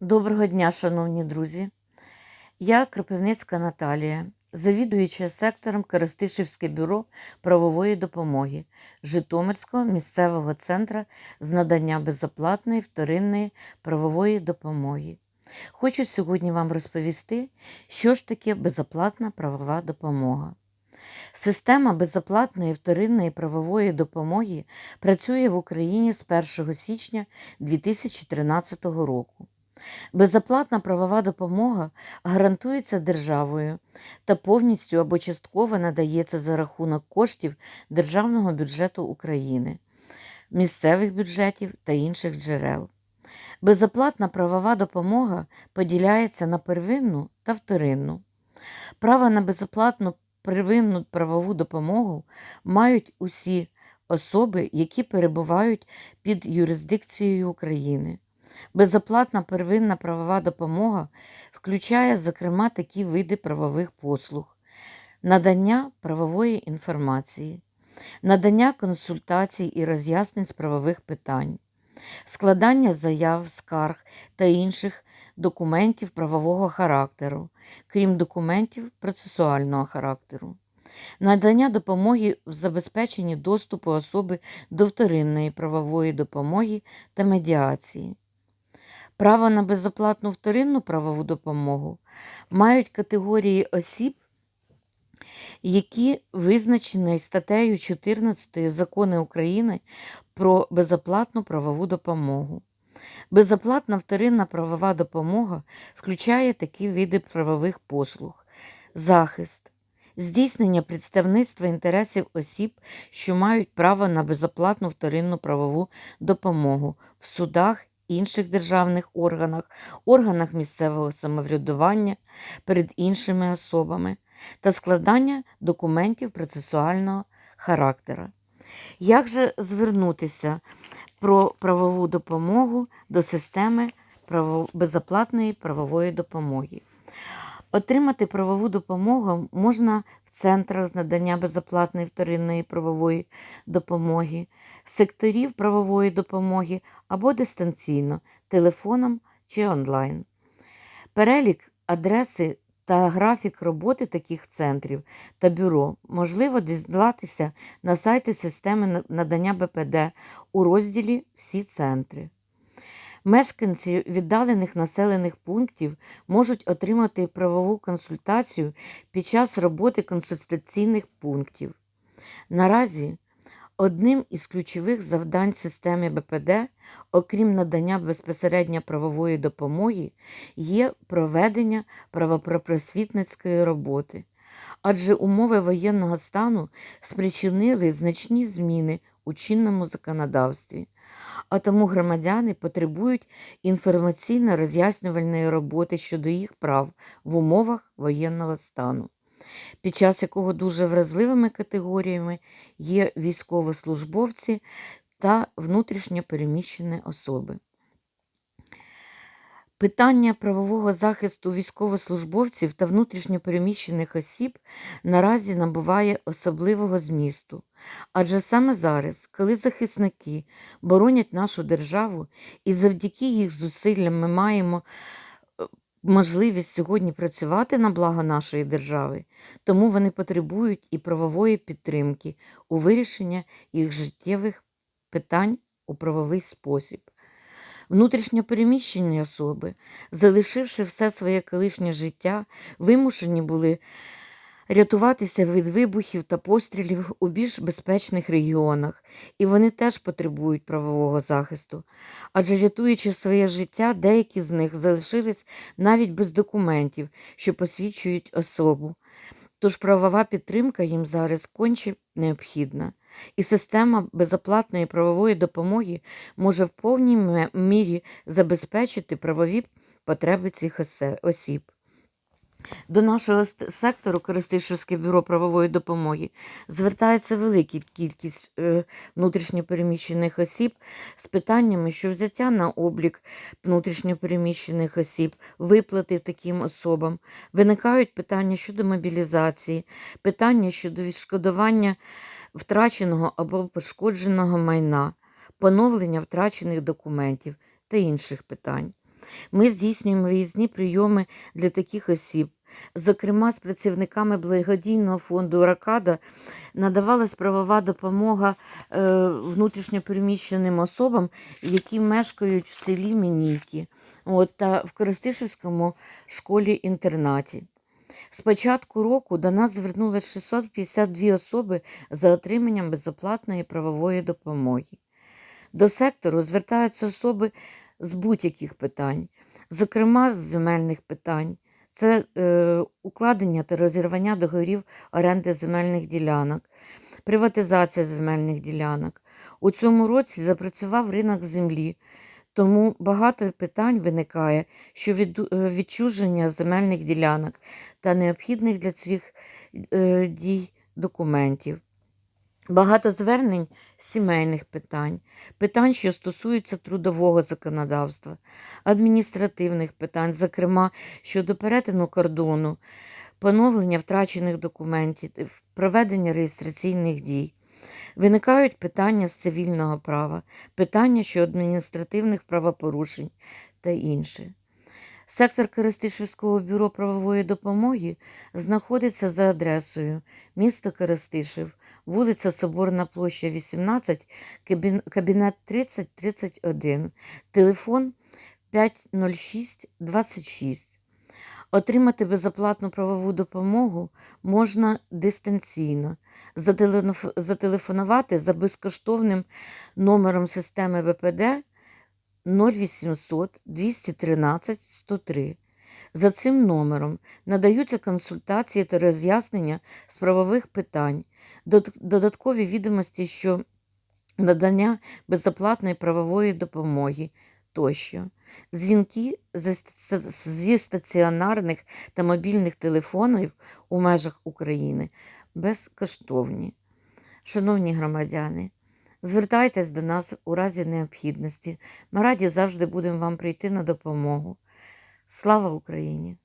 Доброго дня, шановні друзі. Я Кропивницька Наталія, завідуюча сектором Коростишівське бюро правової допомоги Житомирського місцевого центру з надання безоплатної вторинної правової допомоги. Хочу сьогодні вам розповісти, що ж таке безоплатна правова допомога. Система безоплатної вторинної правової допомоги працює в Україні з 1 січня 2013 року. Безоплатна правова допомога гарантується державою та повністю або частково надається за рахунок коштів Державного бюджету України, місцевих бюджетів та інших джерел. Безоплатна правова допомога поділяється на первинну та вторинну. Право на безоплатну первинну правову допомогу мають усі особи, які перебувають під юрисдикцією України. Безоплатна первинна правова допомога включає, зокрема, такі види правових послуг: надання правової інформації, надання консультацій і роз'яснень з правових питань, складання заяв, скарг та інших документів правового характеру, крім документів процесуального характеру. Надання допомоги в забезпеченні доступу особи до вторинної правової допомоги та медіації. Право на безоплатну вторинну правову допомогу мають категорії осіб, які визначені статтею 14 Закону України про безоплатну правову допомогу. Безоплатна вторинна правова допомога включає такі види правових послуг: захист, здійснення представництва інтересів осіб, що мають право на безоплатну вторинну правову допомогу в судах інших державних органах, органах місцевого самоврядування перед іншими особами та складання документів процесуального характера. Як же звернутися про правову допомогу до системи безоплатної правової допомоги? Отримати правову допомогу можна в центрах з надання безоплатної вторинної правової допомоги, секторів правової допомоги або дистанційно, телефоном чи онлайн. Перелік адреси та графік роботи таких центрів та бюро можливо дізнатися на сайті системи надання БПД у розділі Всі центри. Мешканці віддалених населених пунктів можуть отримати правову консультацію під час роботи консультаційних пунктів. Наразі одним із ключових завдань системи БПД, окрім надання безпосередньо правової допомоги, є проведення правопросвітницької роботи. Адже умови воєнного стану спричинили значні зміни у чинному законодавстві а тому громадяни потребують інформаційно-роз'яснювальної роботи щодо їх прав в умовах воєнного стану, під час якого дуже вразливими категоріями є військовослужбовці та внутрішньо переміщені особи. Питання правового захисту військовослужбовців та внутрішньопереміщених осіб наразі набуває особливого змісту. Адже саме зараз, коли захисники боронять нашу державу, і завдяки їх зусиллям ми маємо е, можливість сьогодні працювати на благо нашої держави, тому вони потребують і правової підтримки у вирішенні їх життєвих питань у правовий спосіб. Внутрішньопереміщені особи, залишивши все своє колишнє життя, вимушені були рятуватися від вибухів та пострілів у більш безпечних регіонах, і вони теж потребують правового захисту. Адже рятуючи своє життя, деякі з них залишились навіть без документів, що посвідчують особу. Тож правова підтримка їм зараз конче необхідна, і система безоплатної правової допомоги може в повній мірі забезпечити правові потреби цих осіб. До нашого сектору Користишівське бюро правової допомоги звертається велика кількість е, внутрішньопереміщених осіб з питаннями, що взяття на облік внутрішньопереміщених осіб, виплати таким особам, виникають питання щодо мобілізації, питання щодо відшкодування втраченого або пошкодженого майна, поновлення втрачених документів та інших питань. Ми здійснюємо виїзні прийоми для таких осіб. Зокрема, з працівниками благодійного фонду Ракада надавалась правова допомога е, внутрішньопереміщеним особам, які мешкають в селі Мінійки от, та в Коростишівському школі-інтернаті. З початку року до нас звернулося 652 особи за отриманням безоплатної правової допомоги. До сектору звертаються особи з будь-яких питань, зокрема з земельних питань. Це е, укладення та розірвання договорів оренди земельних ділянок, приватизація земельних ділянок. У цьому році запрацював ринок землі, тому багато питань виникає щодо відду- е, відчуження земельних ділянок та необхідних для цих е, дій документів. Багато звернень сімейних питань, питань, що стосуються трудового законодавства, адміністративних питань, зокрема щодо перетину кордону, поновлення втрачених документів, проведення реєстраційних дій. Виникають питання з цивільного права, питання щодо адміністративних правопорушень та інше. Сектор Коростишівського бюро правової допомоги знаходиться за адресою місто Коростишів, вулиця Соборна площа 18, кабін- кабінет 3031, телефон 506 26. Отримати безоплатну правову допомогу можна дистанційно, зателефонувати за безкоштовним номером системи ВПД 0800 213 103. За цим номером надаються консультації та роз'яснення з правових питань, додаткові відомості, що надання безоплатної правової допомоги тощо. Дзвінки зі стаціонарних та мобільних телефонів у межах України безкоштовні. Шановні громадяни, звертайтесь до нас у разі необхідності. Ми раді завжди будемо вам прийти на допомогу. Слава Україні!